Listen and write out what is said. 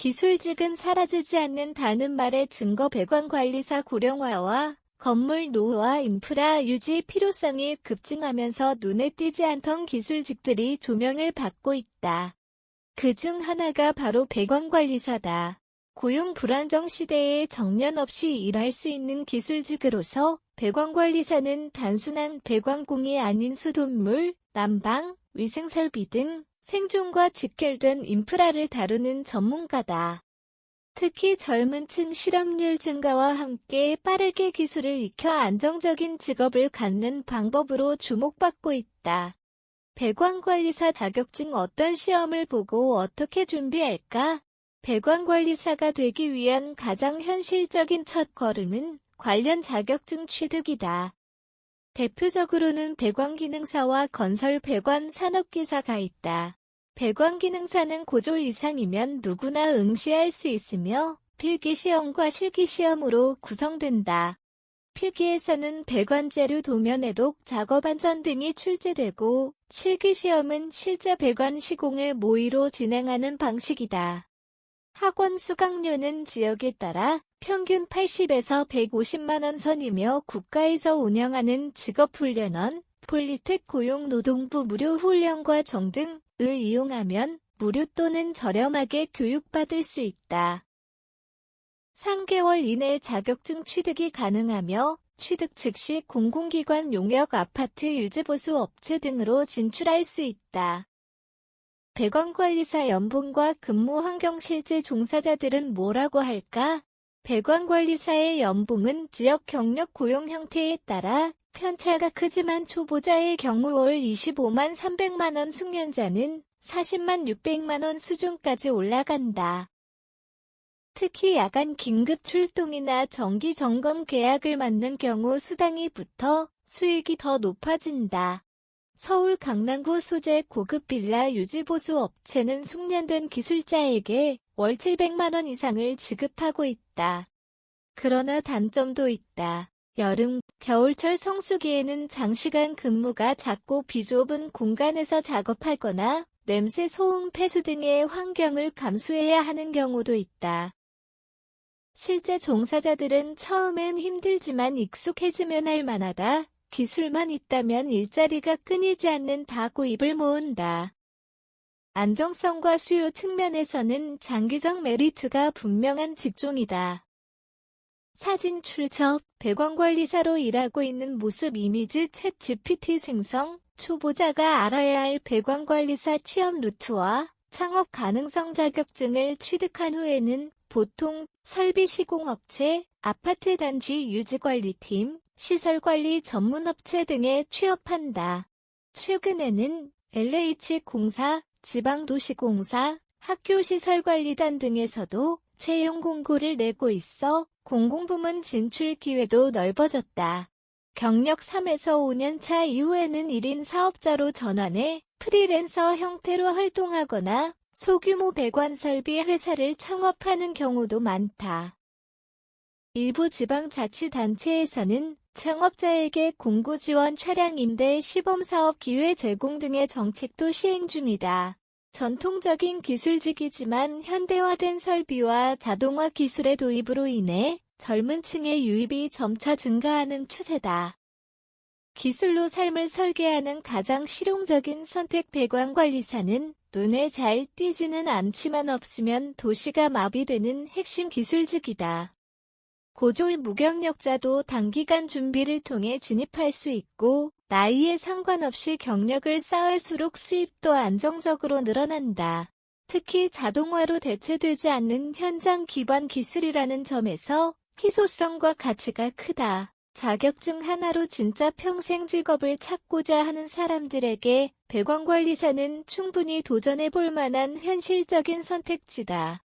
기술직은 사라지지 않는 다는 말의 증거 배관관리사 고령화와 건물 노후와 인프라 유지 필요성이 급증하면서 눈에 띄지 않던 기술직들이 조명을 받고 있다. 그 중 하나가 바로 배관관리사다. 고용 불안정 시대에 정년 없이 일할 수 있는 기술직으로서 배관관리사는 단순한 배관공이 아닌 수돗물, 난방, 위생설비 등 생존과 직결된 인프라를 다루는 전문가다. 특히 젊은 층 실업률 증가와 함께 빠르게 기술을 익혀 안정적인 직업을 갖는 방법으로 주목받고 있다. 배관관리사 자격증 어떤 시험을 보고 어떻게 준비할까? 배관관리사가 되기 위한 가장 현실적인 첫 걸음은 관련 자격증 취득이다. 대표적으로는 배관기능사와 건설 배관 산업기사가 있다. 배관기능사는 고졸 이상이면 누구나 응시할 수 있으며 필기시험과 실기시험으로 구성된다. 필기에서는 배관재료 도면 해독, 작업 안전 등이 출제되고 실기시험은 실제 배관 시공을 모의로 진행하는 방식이다. 학원 수강료는 지역에 따라 평균 80에서 150만 원 선이며 국가에서 운영하는 직업훈련원, 폴리텍 고용노동부 무료훈련과 정등을 이용하면 무료 또는 저렴하게 교육받을 수 있다. 3개월 이내 자격증 취득이 가능하며 취득 즉시 공공기관 용역 아파트 유지보수 업체 등으로 진출할 수 있다. 배관관리사 연봉과 근무 환경 실제 종사자들은 뭐라고 할까? 배관관리사의 연봉은 지역 경력 고용 형태에 따라 편차가 크지만 초보자의 경우 월 25만 300만 원 숙련자는 40만 600만 원 수준까지 올라간다. 특히 야간 긴급 출동이나 정기 점검 계약을 맞는 경우 수당이 붙어 수익이 더 높아진다. 서울 강남구 소재 고급 빌라 유지보수 업체는 숙련된 기술자에게 월 700만 원 이상을 지급하고 있다. 그러나 단점도 있다. 여름, 겨울철 성수기에는 장시간 근무가 작고 비좁은 공간에서 작업하거나 냄새 소음 폐수 등의 환경을 감수해야 하는 경우도 있다. 실제 종사자들은 처음엔 힘들지만 익숙해지면 할 만하다. 기술만 있다면 일자리가 끊이지 않는 다 고입을 모은다. 안정성과 수요 측면에서는 장기적 메리트가 분명한 직종이다. 사진 출처, 배관관리사로 일하고 있는 모습 이미지 챗 GPT 생성, 초보자가 알아야 할 배관관리사 취업 루트와 창업 가능성 자격증을 취득한 후에는 보통 설비 시공업체, 아파트 단지 유지관리팀, 시설관리 전문업체 등에 취업한다. 최근에는 LH공사, 지방도시공사, 학교시설관리단 등에서도 채용 공고를 내고 있어 공공부문 진출 기회도 넓어졌다. 경력 3에서 5년 차 이후에는 1인 사업자로 전환해 프리랜서 형태로 활동하거나 소규모 배관 설비 회사를 창업하는 경우도 많다. 일부 지방자치단체에서는 창업자에게 공구 지원 차량 임대 시범 사업 기회 제공 등의 정책도 시행 중이다. 전통적인 기술직이지만 현대화된 설비와 자동화 기술의 도입으로 인해 젊은 층의 유입이 점차 증가하는 추세다. 기술로 삶을 설계하는 가장 실용적인 선택 배관관리사는 눈에 잘 띄지는 않지만 없으면 도시가 마비되는 핵심 기술직이다. 고졸 무경력자도 단기간 준비를 통해 진입할 수 있고 나이에 상관없이 경력을 쌓을수록 수입도 안정적으로 늘어난다. 특히 자동화로 대체되지 않는 현장 기반 기술이라는 점에서 희소성과 가치가 크다. 자격증 하나로 진짜 평생 직업을 찾고자 하는 사람들에게 배관관리사는 충분히 도전해 볼 만한 현실적인 선택지다.